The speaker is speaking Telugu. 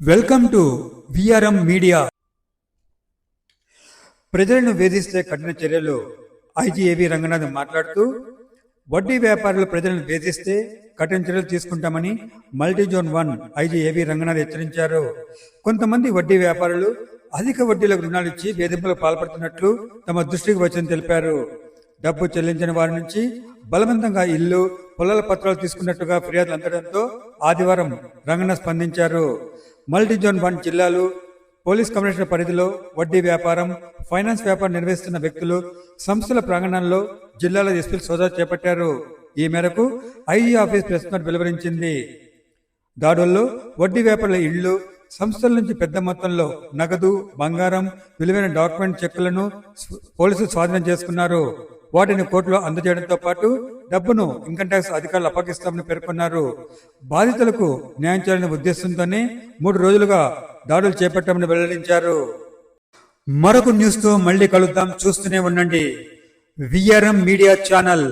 వెల్కమ్ టు విఆర్ఎం మీడియా ప్రజలను వేధిస్తే కఠిన చర్యలు ఐజీఏవి రంగనాథ్ మాట్లాడుతూ వడ్డీ వ్యాపారులు ప్రజలను వేధిస్తే కఠిన చర్యలు తీసుకుంటామని multi zone one IG AV Ranganath హెచ్చరించారు. కొంతమంది వడ్డీ వ్యాపారులు అధిక వడ్డీలకు రుణాలు ఇచ్చి వేధింపులకు పాల్పడుతున్నట్లు తమ దృష్టికి వచ్చని తెలిపారు. డబ్బు చెల్లించిన వారి నుంచి బలవంతంగా ఇల్లు పొలాల పత్రాలు తీసుకున్నట్టుగా ఫిర్యాదులు అందడంతో ఆదివారం రంగన స్పందించారు. మల్టీ జోన్ వన్ జిల్లాలు పోలీస్ కమిషనర్ పరిధిలో వడ్డీ వ్యాపారం ఫైనాన్స్ వ్యాపారం నిర్వహిస్తున్న వ్యక్తులు సంస్థల ప్రాంగణంలో జిల్లాల ఎస్పీలు సోదా చేపట్టారు. ఈ మేరకు ఐఈ ఆఫీస్ ప్రెస్ నోట్ వెలువరించింది. దాడుల్లో వడ్డీ వ్యాపారుల ఇళ్ళు సంస్థల నుంచి పెద్ద మొత్తంలో నగదు బంగారం విలువైన డాక్యుమెంట్ చెక్కులను పోలీసులు స్వాధీనం చేసుకున్నారు. వాటిని కోర్టులో అందజేయడంతో పాటు డబ్బును ఇన్కమ్ ట్యాక్స్ అధికారులు అప్పగిస్తామని పేర్కొన్నారు. బాధితులకు న్యాయం చేయాలనే ఉద్దేశంతోనే మూడు రోజులుగా దాడులు చేపట్టామని వెల్లడించారు. మరొక న్యూస్తో మళ్ళీ కలుద్దాం. చూస్తూనే ఉండండి. VRM media channel.